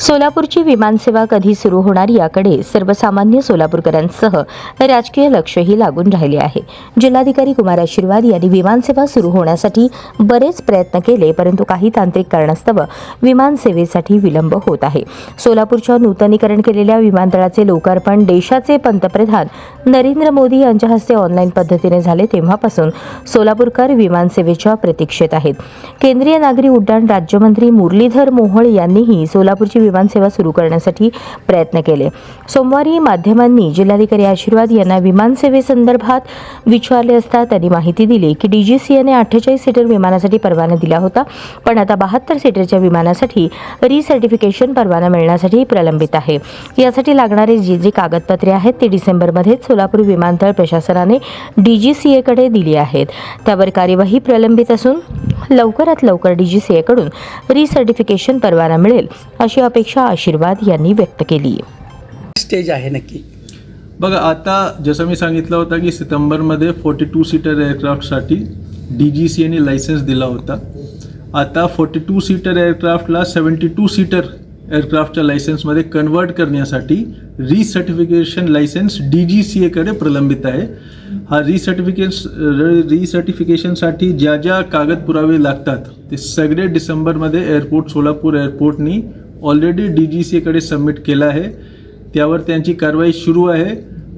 सोलापूरची विमानसेवा कधी सुरू होणार याकडे सर्वसामान्य सोलापूरकरांसह राजकीय लक्षही लागून राहिले आहे. जिल्हाधिकारी कुमार आशीर्वाद यांनी विमानसेवा सुरू होण्यासाठी बरेच प्रयत्न केले परंतु काही तांत्रिक कारणास्तव विमानसेवेसाठी विलंब होत आहे. सोलापूरच्या नूतनीकरण केलेल्या विमानतळाचे लोकार्पण देशाचे पंतप्रधान नरेंद्र मोदी यांच्या हस्ते ऑनलाईन पद्धतीने झाले तेव्हापासून सोलापूरकर विमानसेवेच्या प्रतीक्षेत आहेत. केंद्रीय नागरी उड्डाण राज्यमंत्री मुरलीधर मोहोळ यांनीही सोलापूरची विमानसेवा सुरू करण्यासाठी प्रयत्न केले. सोमवारी माध्यमांनी जिल्हाधिकारी आशीर्वाद यांना विमानसेवेसंदर्भात विचारले असता त्यांनी माहिती दिली की डीजीसीएने अठ्ठेचाळीस सीटर विमानासाठी परवाना दिला होता पण आता बहात्तर सीटरच्या विमानासाठी रिसर्टिफिकेशन परवाना मिळण्यासाठी प्रलंबित आहे. यासाठी लागणारे जे जे कागदपत्रे आहेत ते डिसेंबरमध्येच सोलापूर विमानतळ प्रशासनाने डीजीसीएकडे दिली आहेत. त्यावर कार्यवाही प्रलंबित असून लवकरात लवकर डीजीसीएकडून रिसर्टिफिकेशन परवाना मिळेल अशी अपेक्षा आशीर्वाद यांनी व्यक्त केली. स्टेज आहे नक्की. बघा आता जसं मी सांगितलं होतं की सितंबरमध्ये फोर्टी टू सीटर एअरक्राफ्टसाठी डी जी सी एने लायसन्स दिला होता. आता फोर्टी टू सीटर एअरक्राफ्टला सेवन्टी टू सीटर एअरक्राफ्टच्या लायसन्समध्ये कन्वर्ट करण्यासाठी recertification licence D G C एकडे प्रलंबित आहे. हा रिसर्टिफिकेट्स रिसर्टिफिकेशनसाठी ज्या ज्या कागद पुरावे लागतात ते सगळे डिसेंबरमध्ये एअरपोर्ट सोलापूर एअरपोर्टनी ऑलरेडी डी जी सी एकडे सबमिट केलं आहे. त्यावर त्यांची कारवाई सुरू आहे.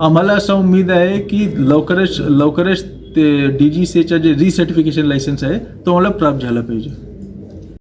आम्हाला असा उमेद आहे की लवकरच लवकरच ते डी जी सीचा जे रिसर्टिफिकेशन लायसन्स आहे तो आम्हाला प्राप्त झाला पाहिजे.